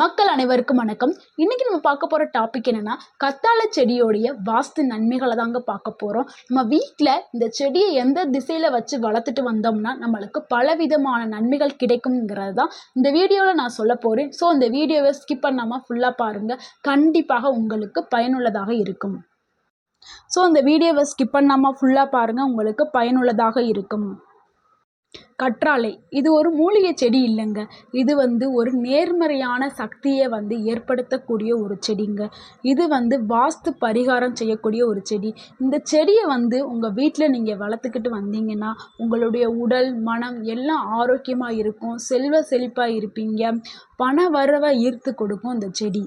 மக்கள் அனைவருக்கும் வணக்கம். இன்னைக்கு நம்ம பார்க்க போகிற டாபிக் என்னென்னா கத்தாழை செடியோடைய வாஸ்து நன்மைகளை தாங்க பார்க்க போகிறோம் நம்ம வீட்டில் இந்த செடியை எந்த திசையில் வச்சு வளர்த்துட்டு வந்தோம்னா நம்மளுக்கு பலவிதமான நன்மைகள் கிடைக்குங்கிறது தான் இந்த வீடியோவில் நான் சொல்ல போகிறேன் ஸோ இந்த வீடியோவை ஸ்கிப் பண்ணாமல் ஃபுல்லாக பாருங்கள் கண்டிப்பாக உங்களுக்கு பயனுள்ளதாக இருக்கும். ஸோ இந்த வீடியோவை ஸ்கிப் பண்ணாமல் ஃபுல்லாக பாருங்கள் உங்களுக்கு பயனுள்ளதாக இருக்கும். கற்றாழை. இது ஒரு மூலிகை செடி இல்லைங்க. இது வந்து ஒரு நேர்மறையான சக்தியை வந்து ஏற்படுத்தக்கூடிய ஒரு செடிங்க. இது வந்து வாஸ்து பரிகாரம் செய்யக்கூடிய ஒரு செடி. இந்த செடியை வந்து உங்கள் வீட்டில் நீங்கள் வளர்த்துக்கிட்டு வந்தீங்கன்னா உங்களுடைய உடல் மனம் எல்லாம் ஆரோக்கியமாக இருக்கும். செல்வ செழிப்பாக இருப்பீங்க. பண வரவை ஈர்த்து கொடுக்கும் இந்த செடி.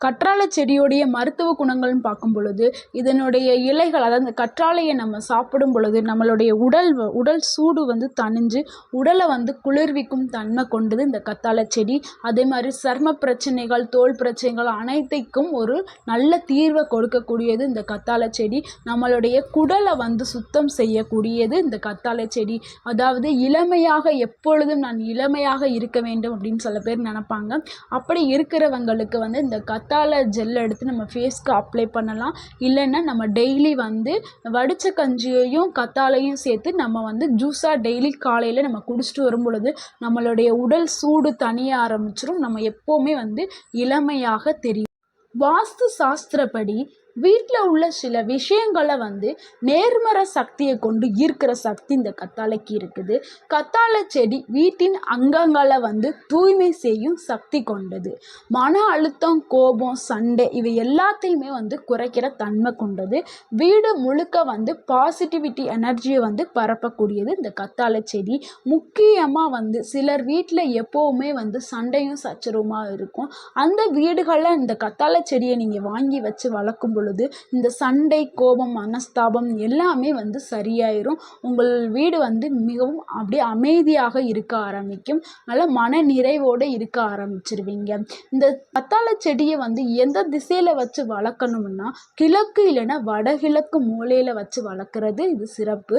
கற்றாழை செடியுடைய மருத்துவ குணங்கள்னு பார்க்கும் பொழுது இதனுடைய இலைகள் அதாவது அந்த கற்றாழையை நம்ம சாப்பிடும் பொழுது நம்மளுடைய உடல் வ- உடல் சூடு வந்து தணிஞ்சு உடலை வந்து குளிர்விக்கும் தன்மை கொண்டது இந்த கத்தாழை செடி. அதே மாதிரி சர்ம பிரச்சனைகள் தோல் பிரச்சனைகள் அனைத்துக்கும் ஒரு நல்ல தீர்வை கொடுக்கக்கூடியது இந்த கத்தாழை செடி. நம்மளுடைய குடலை வந்து சுத்தம் செய்யக்கூடியது இந்த கத்தாழை செடி. அதாவது இளமையாக எப்பொழுதும் நான் இளமையாக இருக்க வேண்டும் அப்படின்னு சில பேர் நினைப்பாங்க. அப்படி இருக்கிறவங்களுக்கு வந்து இந்த கத் கத்தாழை ஜெல் எடுத்து நம்ம ஃபேஸ்க்கு அப்ளை பண்ணலாம். இல்லைன்னா நம்ம டெய்லி வந்து வடித்த கஞ்சியையும் கத்தாழையும் சேர்த்து நம்ம வந்து ஜூஸாக டெய்லி காலையில் நம்ம குடிச்சிட்டு வரும் பொழுது நம்மளுடைய உடல் சூடு தனிய ஆரம்பிச்சிடும் நம்ம எப்போவுமே வந்து இளமையாக தெரியும். வாஸ்து சாஸ்திரப்படி வீட்டில் உள்ள சில விஷயங்களை வந்து நேர்மறை சக்தியை கொண்டு ஈர்க்கிற சக்தி இந்த கத்தாழைக்கு இருக்குது. கத்தாழை செடி வீட்டின் அங்கங்களை வந்து தூய்மை செய்யும் சக்தி கொண்டது. மன அழுத்தம் கோபம் சண்டை இவை எல்லாத்தையுமே வந்து குறைக்கிற தன்மை கொண்டது. வீடு முழுக்க வந்து பாசிட்டிவிட்டி எனர்ஜியை வந்து பரப்பக்கூடியது இந்த கத்தாழை செடி. முக்கியமாக வந்து சிலர் வீட்டில் எப்போவுமே வந்து சண்டையும் சச்சரவுமாக இருக்கும். அந்த வீடுகளில் இந்த கத்தாழை செடியை நீங்கள் வாங்கி வச்சு வளர்க்கும் பொழுது இந்த சண்டை கோபம் மனஸ்தாபம் எல்லாமே வந்து சரியாயிரும். உங்கள் வீடு வந்து மிகவும் அப்படியே அமைதியாக இருக்க ஆரம்பிக்கும். நல்ல மன நிறைவோடு இருக்க ஆரம்பிச்சிருவீங்க. இந்த பத்தாள செடியை வந்து எந்த திசையில் வச்சு வளர்க்கணும்னா கிழக்கு இல்லைன்னா வடகிழக்கு மூலையில் வச்சு வளர்க்குறது இது சிறப்பு.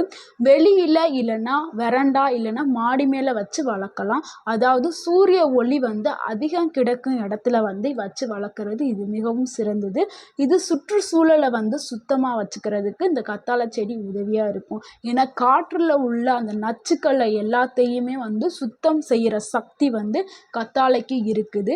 வெளியில் இல்லைன்னா வெரண்டா இல்லைன்னா மாடி மேலே வச்சு வளர்க்கலாம். அதாவது சூரிய ஒளி வந்து அதிகம் கிடக்கும் இடத்துல வந்து வச்சு வளர்க்குறது இது மிகவும் சிறந்தது. இது சுற்று சுற்றுச்சூழலை வந்து சுத்தமாக வச்சுக்கிறதுக்கு இந்த கத்தாழை செடி உதவியாக இருக்கும். ஏன்னா காற்றில் உள்ள அந்த நச்சுக்களை எல்லாத்தையுமே வந்து சுத்தம் செய்கிற சக்தி வந்து கத்தாழைக்கு இருக்குது.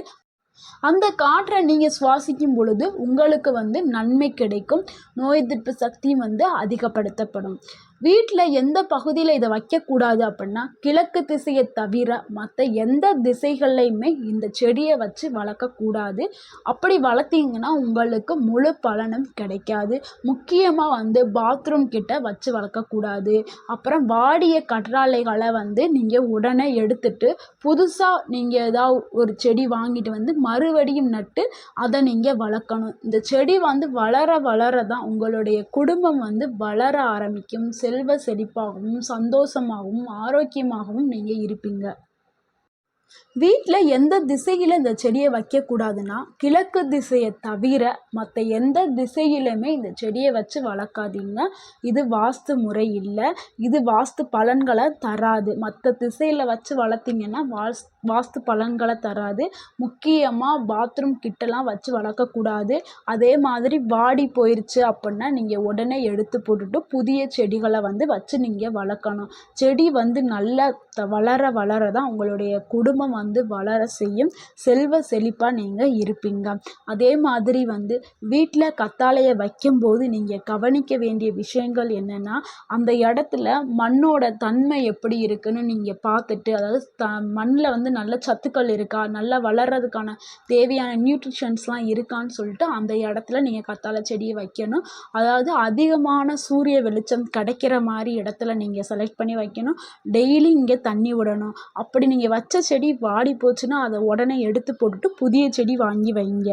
அந்த காற்றை நீங்கள் சுவாசிக்கும் பொழுது உங்களுக்கு வந்து நன்மை கிடைக்கும். நோய் எதிர்ப்பு சக்தியும் வந்து அதிகப்படுத்தப்படும். வீட்டில் எந்த பகுதியில் இதை வைக்கக்கூடாது அப்படின்னா கிழக்கு திசையை தவிர மற்ற எந்த திசைகள்லையுமே இந்த செடியை வச்சு வளர்க்கக்கூடாது. அப்படி வளர்த்தீங்கன்னா உங்களுக்கு முழு பலனும் கிடைக்காது. முக்கியமாக வந்து பாத்ரூம் கிட்ட வச்சு வளர்க்கக்கூடாது. அப்புறம் வாடிய கற்றாழைகளை வந்து நீங்கள் உடனே எடுத்துட்டு புதுசாக நீங்கள் ஏதாவது ஒரு செடி வாங்கிட்டு வந்து மறுபடியும் நட்டு அதை நீங்கள் வளர்க்கணும். இந்த செடி வந்து வளர வளர தான் உங்களுடைய குடும்பம் வந்து வளர ஆரம்பிக்கும். செல்வ செழிப்பாகவும் சந்தோஷமாகவும் ஆரோக்கியமாகவும் நீங்கள் இருப்பீங்க. வீட்டில் எந்த திசையில் இந்த செடியை வைக்கக்கூடாதுன்னா கிழக்கு திசையை தவிர மற்ற எந்த திசையிலுமே இந்த செடியை வச்சு வளர்க்காதீங்க. இது வாஸ்து முறை இல்லை. இது வாஸ்து பலன்களை தராது. மற்ற திசையில் வச்சு வளர்த்திங்கன்னா வாஸ் வாஸ்து பலன்களை தராது. முக்கியமாக பாத்ரூம் கிட்டலாம் வச்சு வளர்க்கக்கூடாது. அதே மாதிரி வாடி போயிருச்சு அப்படின்னா நீங்கள் உடனே எடுத்து போட்டுட்டு புதிய செடிகளை வந்து வச்சு நீங்கள் வளர்க்கணும். செடி வந்து நல்லா த- வளர வளர தான் உங்களுடைய குடும்பம் வந்து வளர செய்யும் செல்வ செழிப்பாக நீங்கள் இருப்பீங்க. அதே மாதிரி வந்து வீட்டில் கத்தாழையை வைக்கும்போது நீங்கள் கவனிக்க வேண்டிய விஷயங்கள் என்னென்னா அந்த இடத்துல மண்ணோட தன்மை எப்படி இருக்குன்னு நீங்கள் பார்த்துட்டு அதாவது த மண்ணில் வந்து நல்ல சத்துக்கள் இருக்கா நல்லா வளர்கிறதுக்கான தேவையான நியூட்ரிஷன்ஸ்லாம் இருக்கான்னு சொல்லிட்டு அந்த இடத்துல நீங்கள் கத்தாழை செடியை வைக்கணும். அதாவது அதிகமான சூரிய வெளிச்சம் கிடைக்கிற மாதிரி இடத்துல நீங்கள் செலக்ட் பண்ணி வைக்கணும். டெய்லி இங்கே தண்ணி விடணும். அப்படி நீங்கள் வச்ச செடி வாடி போச்சுன்னா அதை உடனே எடுத்து போட்டுட்டு புதிய செடி வாங்கி வைங்க.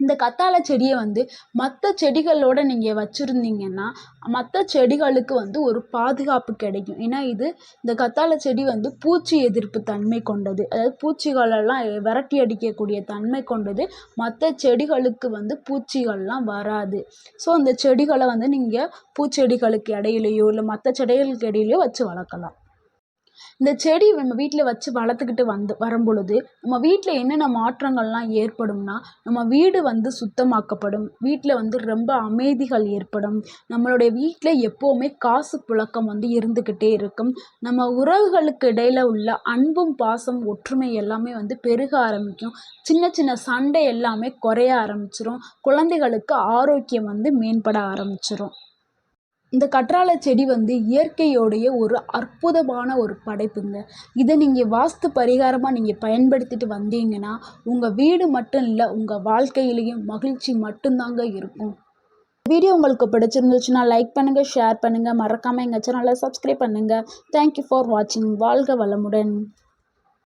இந்த கத்தாழை செடியை வந்து மற்ற செடிகளோட நீங்கள் வச்சுருந்தீங்கன்னா மற்ற செடிகளுக்கு வந்து ஒரு பாதுகாப்பு கிடைக்கும். ஏன்னா இது இந்த கத்தாழை செடி வந்து பூச்சி எதிர்ப்பு தன்மை கொண்டது. அதாவது பூச்சிகளெல்லாம் விரட்டி அடிக்கக்கூடிய தன்மை கொண்டது. மற்ற செடிகளுக்கு வந்து பூச்சிகள்லாம் வராது. ஸோ அந்த செடிகளை வந்து நீங்கள் பூச்செடிகளுக்கு இடையிலையோ இல்லை மற்ற செடிகளுக்கு இடையிலையோ வச்சு வளர்க்கலாம். இந்த செடி நம்ம வீட்டில் வச்சு வளர்த்துக்கிட்டு வந்து வரும்பொழுது நம்ம வீட்டில் என்னென்ன மாற்றங்கள்லாம் ஏற்படும்னா நம்ம வீடு வந்து சுத்தமாக்கப்படும். வீட்டில் வந்து ரொம்ப அமைதிகள் ஏற்படும். நம்மளுடைய வீட்டில் எப்போவுமே காசு புழக்கம் வந்து இருந்துக்கிட்டே இருக்கும். நம்ம உறவுகளுக்கு இடையில உள்ள அன்பும் பாசம் ஒற்றுமை எல்லாமே வந்து பெருக ஆரம்பிக்கும். சின்ன சின்ன சண்டை எல்லாமே குறைய ஆரம்பிச்சிரும். குழந்தைகளுக்கு ஆரோக்கியம் வந்து மேம்பட ஆரம்பிச்சிரும். இந்த கற்றாழை செடி வந்து இயற்கையோடைய ஒரு அற்புதமான ஒரு படைப்புங்க. இதை நீங்கள் வாஸ்து பரிகாரமாக நீங்கள் பயன்படுத்திட்டு வந்தீங்கன்னா உங்கள் வீடு மட்டும் இல்லை உங்கள் வாழ்க்கையிலையும் மகிழ்ச்சி மட்டும்தாங்க இருக்கும். வீடியோ உங்களுக்கு பிடிச்சிருந்துச்சுன்னா லைக் பண்ணுங்கள் ஷேர் பண்ணுங்கள் மறக்காமல் எங்கள் சேனலை சப்ஸ்கிரைப் பண்ணுங்கள் தேங்க்யூ ஃபார் வாட்சிங் வாழ்க வளமுடன்.